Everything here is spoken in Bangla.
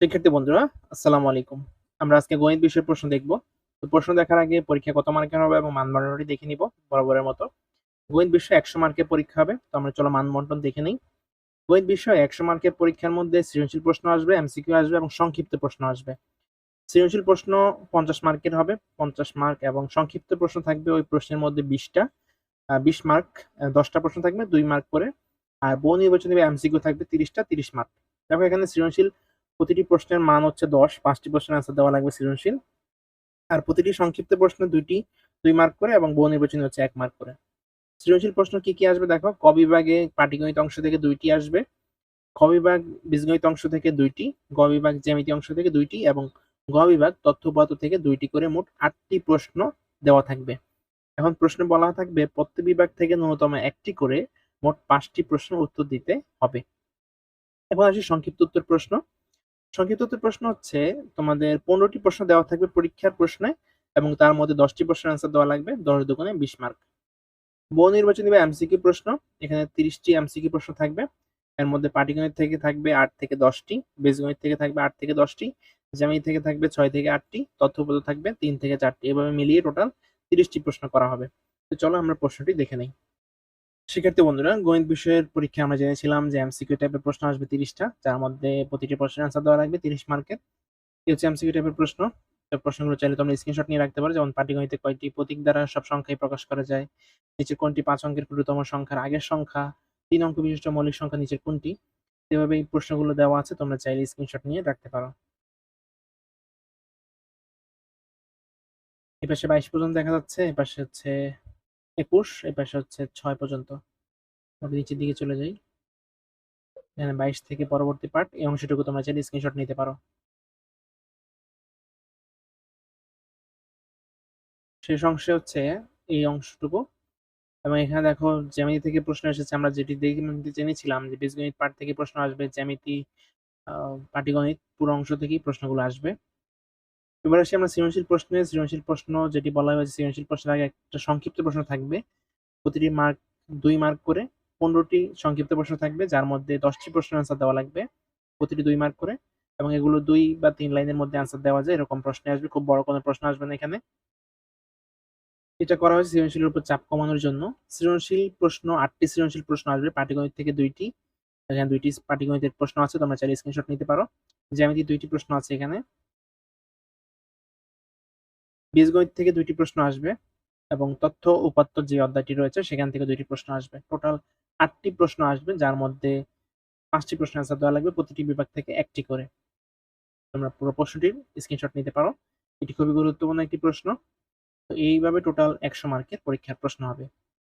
শিক্ষার্থী বন্ধুরা, আসসালামু আলাইকুম। আমরা আজকে গণিত বিষয়ের প্রশ্ন দেখব। তো প্রশ্ন দেখার আগে পরীক্ষা কত মার্কের হবে এবং মানবন্টনটি দেখে নিব বরাবরের মতো। গণিত বিষয়ে একশো মার্কের পরীক্ষা হবে, তো আমরা চলো মানবন্টন দেখে নিই। গণিত বিষয়ে একশো মার্কের পরীক্ষার মধ্যে সৃজনশীল প্রশ্ন আসবে এমসিকিউ আসবে এবং সংক্ষিপ্ত প্রশ্ন আসবে। সৃজনশীল প্রশ্ন পঞ্চাশ মার্কের হবে, পঞ্চাশ মার্ক এবং সংক্ষিপ্ত প্রশ্ন থাকবে ওই প্রশ্নের মধ্যে বিশটা। বিশ মার্ক দশটা প্রশ্ন থাকবে, দুই মার্ক করে। আর বহু নির্বাচনী এমসিকিউ থাকবে তিরিশটা, তিরিশ মার্ক দেখো এখানে সৃজনশীল প্রতিটি প্রশ্নের মান হচ্ছে দশ, পাঁচটি প্রশ্নের আনসার দেওয়া লাগবে সৃজনশীল। আর প্রতিটি সংক্ষিপ্ত প্রশ্ন দুইটি, দুই মার্ক করে এবং বহু নির্বাচনী হচ্ছে এক মার্ক করে। সৃজনশীল প্রশ্ন কি কি আসবে দেখো? ক বিভাগে পাটিগণিত অংশ থেকে দুইটি আসবে। খ বিভাগ বীজগণিত অংশ থেকে দুইটি, গ বিভাগ জ্যামিতি অংশ থেকে দুইটি এবং গ বিভাগ তথ্য থেকে দুইটি করে মোট আটটি প্রশ্ন দেওয়া থাকবে। এখন প্রশ্ন বলা থাকবে, প্রত্যেক বিভাগ থেকে ন্যূনতম একটি করে মোট পাঁচটি প্রশ্ন উত্তর দিতে হবে। এখন আসি সংক্ষিপ্ত উত্তর প্রশ্ন। সংক্ষিপ্ত প্রশ্ন হচ্ছে, তোমাদের পনেরোটি প্রশ্ন দেওয়া থাকবে পরীক্ষার প্রশ্নে এবং তার মধ্যে দশটি প্রশ্নের অ্যান্সার দেওয়া লাগবে, দশ দোকানে বিশ মার্ক বহু নির্বাচনী বা এমসিকিউ প্রশ্ন, এখানে তিরিশটি এমসিকিউ প্রশ্ন থাকবে। এর মধ্যে পাটিগণিত থেকে থাকবে আট থেকে দশটি, বীজগণিত থেকে থাকবে আট থেকে দশটি, জ্যামিতি থেকে থাকবে ছয় থেকে আটটি, তথ্য তথ্যপদ থাকবে তিন থেকে চারটি। এভাবে মিলিয়ে টোটাল তিরিশটি প্রশ্ন করা হবে। তো চলো আমরা প্রশ্নটি দেখে নিই। শিক্ষার্থী বন্ধুরা, গণিত বিষয়ের পরীক্ষা আমরা জেনেছিলাম যে এমসিকিউ টাইপের প্রশ্ন আসবে তিরিশটা, যার মধ্যে প্রতিটি প্রশ্নের আনসার দেওয়া লাগবে তিরিশ মার্কের। এই হচ্ছে এমসিকিউ টাইপের প্রশ্ন। প্রশ্নগুলো চাইলে তোমরা স্ক্রিনশট নিয়ে রাখতে পারো। যেমন পাটিগণিতে কয়টি প্রতীক দ্বারা সব সংখ্যাই প্রকাশ করা যায়? নিচে কোনটি পাঁচ অঙ্কের ক্ষুদ্রতম সংখ্যার আগের সংখ্যা? তিন অঙ্ক বিশিষ্ট মৌলিক সংখ্যা নিচের কোনটি? এভাবে এই প্রশ্নগুলো দেওয়া আছে, তোমরা চাইলে স্ক্রিনশট নিয়ে রাখতে পারো। এপাশে বাইশ পর্যন্ত দেখা যাচ্ছে, এপাশে হচ্ছে একুশ এপাশে হচ্ছে ছয় পর্যন্ত। নিচের দিকে চলে যাই। এখানে বাইশ থেকে পরবর্তী পার্ট এই অংশটুকু তোমরা চাইলে স্ক্রিনশট নিতে পারো। শেষ অংশে হচ্ছে এই অংশটুকু। এবং এখানে দেখো, জ্যামিতি থেকে প্রশ্ন এসেছে, আমরা যেটি দেখে জেনেছিলাম যে বীজগণিত পার্ট থেকে প্রশ্ন আসবে, জ্যামিতি পাটিগণিত পুরো অংশ থেকেই প্রশ্নগুলো আসবে। এবার আসি আমরা সৃজনশীল প্রশ্নে। সৃজনশীল প্রশ্ন যেটি বলা হয়েছে সৃজনশীল প্রশ্নের আগে একটা সংক্ষিপ্ত প্রশ্ন থাকবে। প্রতিটি মার্ক দুই মার্ক করে পনেরোটি সংক্ষিপ্ত প্রশ্ন থাকবে, যার মধ্যে দশটি প্রশ্ন আনসার দেওয়া লাগবে প্রতিটি দুই মার্ক করে। এবং এগুলো দুই বা তিন লাইনের মধ্যে আনসার দেওয়া যায়, এরকম প্রশ্ন আসবে, খুব বড় কোনো প্রশ্ন আসবে না এখানে। এটা করা হয়েছে সৃজনশীলের উপর চাপ কমানোর জন্য। সৃজনশীল প্রশ্ন, আটটি সৃজনশীল প্রশ্ন আসবে, পাটিগণিত থেকে দুইটি। এখানে দুইটি পাটিগণিতের প্রশ্ন আছে, তোমরা চাইলে স্ক্রিনশট নিতে পারো। জ্যামিতি দুইটি প্রশ্ন আছে এখানে। বীজগণিত থেকে দুইটি প্রশ্ন আসবে এবং তথ্য উপাত্ত যে অধ্যায়টি রয়েছে, সেখান থেকে দুইটি প্রশ্ন আসবে। টোটাল আটটি প্রশ্ন আসবে, যার মধ্যে পাঁচটি প্রশ্ন আনসার দেওয়া লাগবে, প্রতিটি বিভাগ থেকে একটি করে। তোমরা পুরো প্রশ্নটির স্ক্রিনশট নিতে পারো। এটি খুবই গুরুত্বপূর্ণ একটি প্রশ্ন। তো এইভাবে টোটাল একশো মার্কের পরীক্ষার প্রশ্ন হবে।